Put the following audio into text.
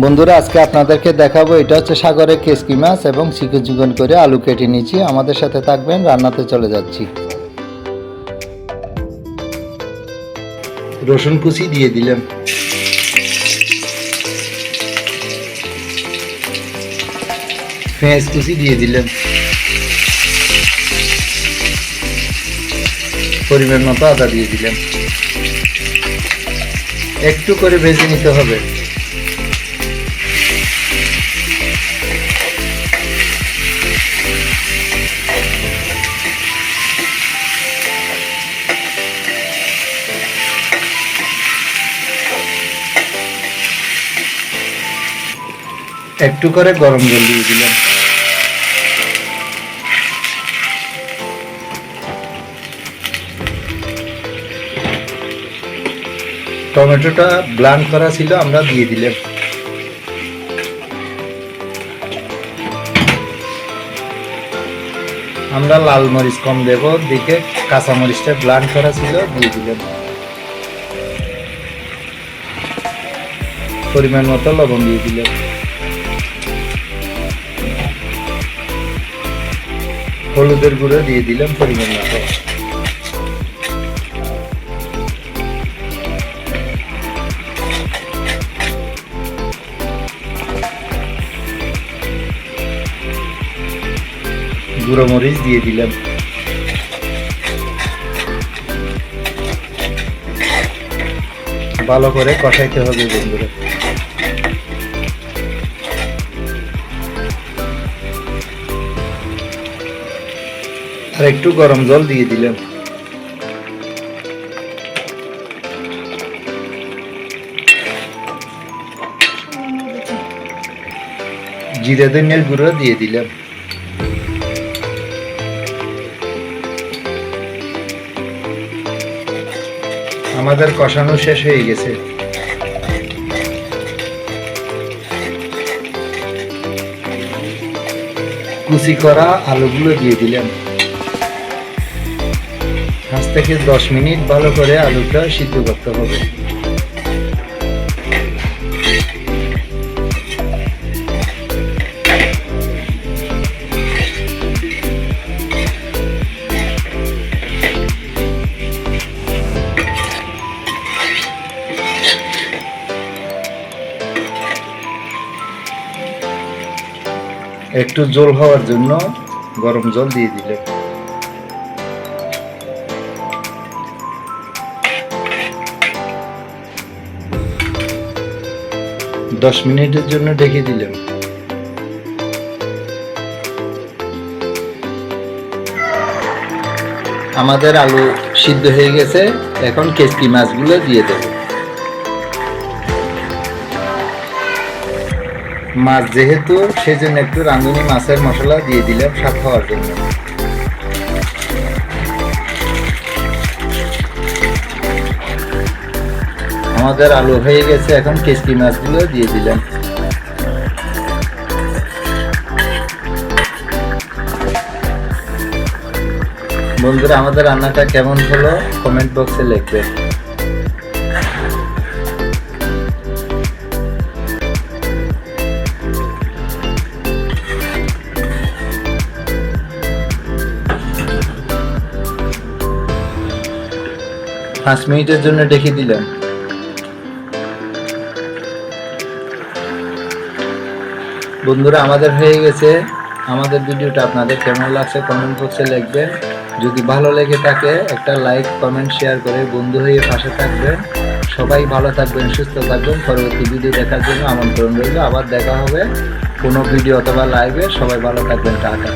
বন্ধুরা, আজকে আপনাদেরকে দেখাবো, এটা হচ্ছে সাগরের কেসকি মাছ এবং চিকন চিকন করে আলু কেটে নিয়েছি। আমাদের সাথে থাকবেন, রান্নাতে চলে যাচ্ছি। রসুন কুচি দিয়ে দিলাম। পেঁয়াজ কুচি দিয়ে দিলাম। পরিমাণ মতো আদা দিয়ে দিলাম। একটু করে ভেজে নিতে হবে। একটু করে গরম জল দিয়ে দিলাম। টমেটোটা ব্লান্ড করা ছিল, আমরা দিয়ে দিলাম। আমরা লাল মরিচ কম দেব দিকে কাঁচা মরিচটা ব্লান্ড করা ছিল, দিয়ে দিলাম। পরিমাণ মতো লবণ দিয়ে দিলাম। হলুদের গুঁড়ো দিয়ে দিলাম, পরিমাণ মতো। গুঁড়ো মরিচ দিয়ে দিলাম। ভালো করে কষাইতে হবে বন্ধুরা। আর একটু গরম জল দিয়ে দিলাম। জিরে ধনিয়ার গুঁড়ো দিয়ে দিলাম। আমাদের কষানো শেষ হয়ে গেছে। কুচি করা আলুগুলো দিয়ে দিলাম। পাঁচ থেকে দশ মিনিট ভালো করে আলুটা সিদ্ধ করতে হবে। একটু জল হওয়ার জন্য গরম জল দিয়ে দিলে। দশ মিনিটের জন্য ঢেকে দিলাম। আমাদের আলু সিদ্ধ হয়ে গেছে, এখন কেসকি মাছগুলো দিয়ে দেব। মাছ যেহেতু, সেজন্য একটু রাঁধুনি মাছের মশলা দিয়ে দিলাম স্বাদ হওয়ার জন্য। আমাদের আলু হয়ে গেছে, এখন কেসকি মাছগুলো দিয়ে দিলাম। বন্ধুরা, আমাদের রান্নাটা কেমন হলো? কমেন্ট বক্সে লিখবেন পাঁচ মিনিটের জন্য ডেকে দিলাম। বন্ধুরা, আমাদের হয়ে গেছে। আমাদের ভিডিওটা আপনাদের কেমন লাগছে কমেন্ট বক্সে লিখবেন। যদি ভালো লেগে থাকে, একটা লাইক, কমেন্ট, শেয়ার করে বন্ধু হয়ে পাশে থাকবেন। সবাই ভালো থাকবেন, সুস্থ থাকবেন। পরবর্তী ভিডিও দেখার জন্য আমন্ত্রণ রইল। আবার দেখা হবে কোনো ভিডিও অথবা লাইভে সবাই ভালো থাকবেন। টাটা।